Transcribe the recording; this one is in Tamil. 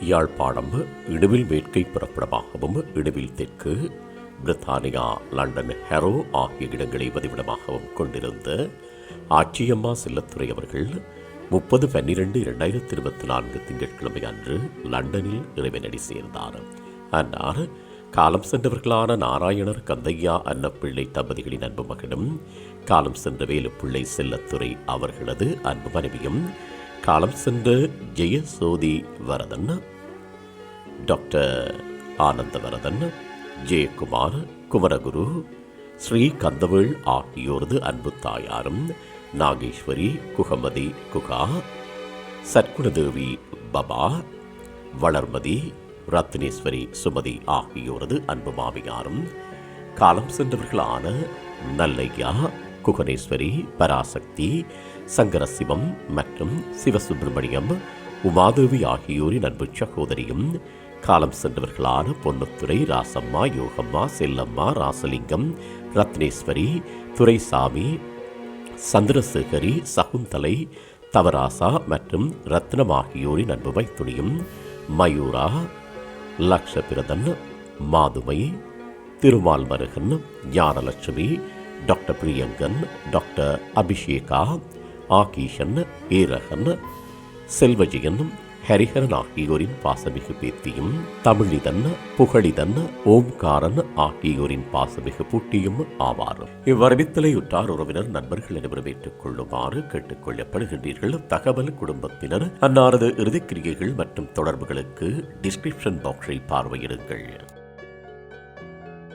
யாழ்ப்பாணம் இடுவில் மேற்கை புறப்படமாகவும் இடுவில் தெற்கு பிரித்தானியா லண்டன் ஹெரோ ஆகிய இடங்களை பதிவிடமாகவும் கொண்டிருந்த ஆட்சியம்மா செல்லத்துறை அவர்கள் முப்பது பன்னிரண்டு இரண்டாயிரத்தி இருபத்தி நான்கு திங்கட்கிழமை அன்று லண்டனில் இறைவனடி சேர்ந்தார். அன்னார் காலம் சென்றவர்களான நாராயணர் கந்தையா அன்னப்பிள்ளை தம்பதிகளின் அன்பு மகனும் காலம் சென்ற வேலுப்பிள்ளை செல்லத்துறை அவர்களது அன்பு மனைவியும் காலம் சென்ற ஜெயசோதி வரதன் டாக்டர் ஆனந்தவரதன் ஜெயக்குமார் குமரகுரு ஸ்ரீ கந்தவேள் ஆகியோரது அன்பு தாயாரும் நாகேஸ்வரி குகமதி குகா சற்குணதேவி பபா வளர்மதி ரத்னேஸ்வரி சுமதி ஆகியோரது அன்பு மாமியாரும் காலம் சென்றவர்களான நல்லையா குகனேஸ்வரி பராசக்தி சங்கரசிவம் மற்றும் சிவசுப்பிரமணியம் உமாதேவி ஆகியோரின் அன்பு சகோதரியும் காலம் சென்றவர்களான பொன்னுத்துறை ராசம்மா யோகம்மா செல்லம்மா ராசலிங்கம் ரத்னேஸ்வரி துரைசாமி சந்திரசேகரி சகுந்தலை தவராசா மற்றும் ரத்னம் ஆகியோரின் அன்பு வைத்துணியும் மயூரா லக்ஷபிரதன் மாதுமை திருமால் மருகன் ஞானலட்சுமி டாக்டர் பிரியங்கன் டாக்டர் அபிஷேகா ஆகீஷன் ஈரகன் செல்வஜியன் ஹரிஹரன் ஆகியோரின் பாசமிகு பேத்தியும் தமிழிதன் புகழிதன் ஓம்காரன் ஆகியோரின் பாசமிகு பூட்டியும் ஆவார் இவ்வரவித்தலை உற்றார் உறவினர் நண்பர்கள் அனைவரும் ஏற்றுக் கொள்ளுமாறு கேட்டுக் கொள்ளப்படுகின்றீர்கள் தகவல் குடும்பத்தினர் அன்னாரது இறுதிக்கிரியைகள் மற்றும் தொடர்புகளுக்கு டிஸ்கிரிப்ஷன் பாக்ஸை பார்வையிடுங்கள்.